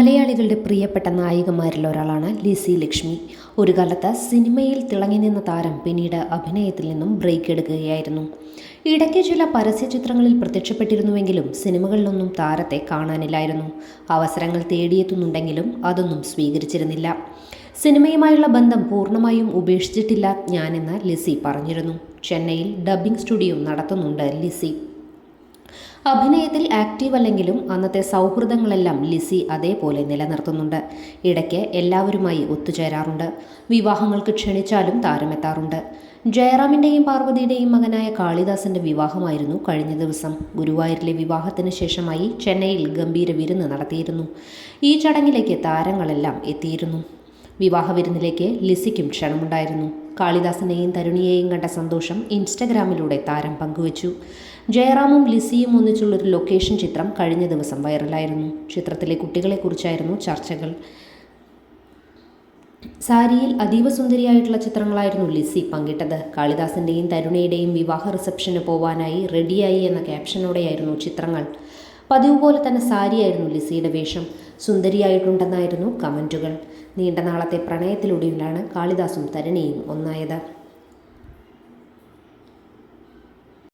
മലയാളികളുടെ പ്രിയപ്പെട്ട നായികമാരിൽ ഒരാളാണ് ലിസി ലക്ഷ്മി. ഒരു കാലത്ത് സിനിമയിൽ തിളങ്ങി നിന്ന താരം പിന്നീട് അഭിനയത്തിൽ നിന്നും ബ്രേക്ക് എടുക്കുകയായിരുന്നു. ഇടയ്ക്ക് ചില പരസ്യ ചിത്രങ്ങളിൽ പ്രത്യക്ഷപ്പെട്ടിരുന്നുവെങ്കിലും സിനിമകളിലൊന്നും താരത്തെ കാണാനില്ലായിരുന്നു. അവസരങ്ങൾ തേടിയെത്തുന്നുണ്ടെങ്കിലും അതൊന്നും സ്വീകരിച്ചിരുന്നില്ല. സിനിമയുമായുള്ള ബന്ധം പൂർണമായും ഉപേക്ഷിച്ചിട്ടില്ല ഞാനെന്ന് ലിസി പറഞ്ഞിരുന്നു. ചെന്നൈയിൽ ഡബ്ബിംഗ് സ്റ്റുഡിയോ നടത്തുന്നുണ്ട് ലിസി. അഭിനയത്തിൽ ആക്റ്റീവ് അല്ലെങ്കിലും അന്നത്തെ സൗഹൃദങ്ങളെല്ലാം ലിസി അതേപോലെ നിലനിർത്തുന്നുണ്ട്. ഇടയ്ക്ക് എല്ലാവരുമായി ഒത്തുചേരാറുണ്ട്. വിവാഹങ്ങൾക്ക് ക്ഷണിച്ചാലും താരമെത്താറുണ്ട്. ജയറാമിന്റെയും പാർവതിയുടെയും മകനായ കാളിദാസന്റെ വിവാഹമായിരുന്നു കഴിഞ്ഞ ദിവസം. ഗുരുവായൂരിലെ വിവാഹത്തിന് ശേഷമായി ചെന്നൈയിൽ ഗംഭീര വിരുന്ന് നടത്തിയിരുന്നു. ഈ ചടങ്ങിലേക്ക് താരങ്ങളെല്ലാം എത്തിയിരുന്നു. വിവാഹ വിരുന്നിലേക്ക് ലിസിക്കും ക്ഷണമുണ്ടായിരുന്നു. കാളിദാസനെയും തരുണിയെയും കണ്ട സന്തോഷം ഇൻസ്റ്റഗ്രാമിലൂടെ താരം പങ്കുവച്ചു. ജയറാമും ലിസിയും ഒന്നിച്ചുള്ളൊരു ലൊക്കേഷൻ ചിത്രം കഴിഞ്ഞ ദിവസം വൈറലായിരുന്നു. ചിത്രത്തിലെ കുട്ടികളെക്കുറിച്ചായിരുന്നു ചർച്ചകൾ. സാരിയിൽ അതീവ സുന്ദരിയായിട്ടുള്ള ചിത്രങ്ങളായിരുന്നു ലിസി പങ്കിട്ടത്. കാളിദാസിന്റെയും തരുണയുടെയും വിവാഹ റിസപ്ഷന് പോവാനായി റെഡിയായി എന്ന ക്യാപ്ഷനോടെയായിരുന്നു ചിത്രങ്ങൾ. പതിവ് പോലെ തന്നെ സാരിയായിരുന്നു ലിസിയുടെ വേഷം. സുന്ദരിയായിട്ടുണ്ടെന്നായിരുന്നു കമന്റുകൾ നീണ്ട നാളത്തെ പ്രണയത്തിലൂടെയുള്ളാണ് കാളിദാസും തരണിയും ഒന്നായത്.